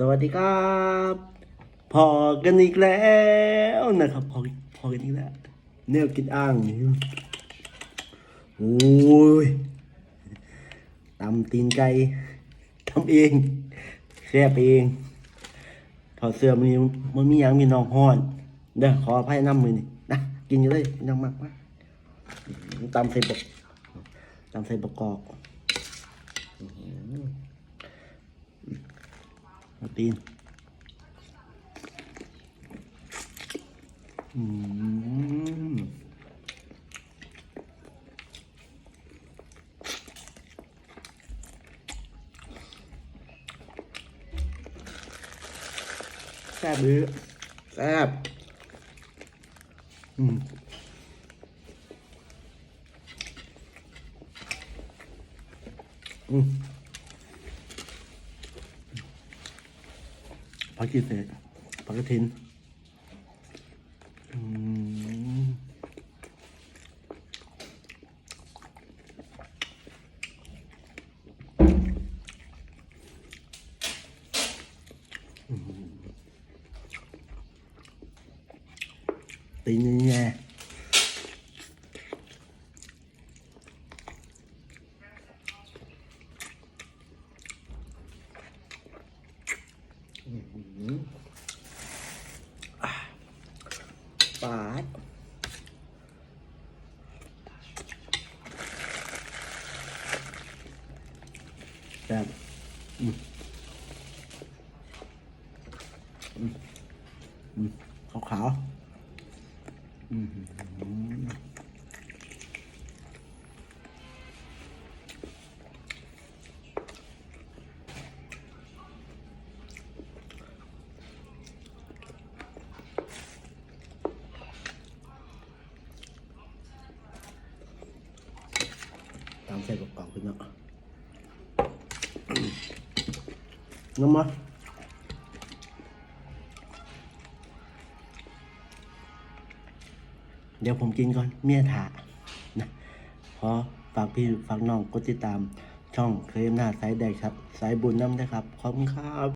สวัสดีครับพอกันอีกแล้วนะครับพอพอกันอีกแล้วแนวกินอ่างนี่โอ้ยตำตีนไก่ทำเองแซ่บเองถอดเสื้อมันมันมีหยังมีน้องห้อนเด้อขออภัยน้ำมือนี่นะกินอยู่เลยน้ำมากมากตำใส่บกตำใส่บกกอกอื้อหือ เอาตีนอืมแซ่บหรือแซ่บอืมอืม ผักกีเศษผักกระถินอืมตีนแง่ ปาดแบบอืมอืมอืมขาวขาวๆอืมามใส่กระเป๋าขึ้นเนาะน้ำมันเดี๋ยวผมกินก่อนเมียถานะขอฝากพี่ฝากน้องกดติดตามช่องเคยมหน้าสายแดกครับ สายบุญน้ำนะครับ ขอบคุณครับ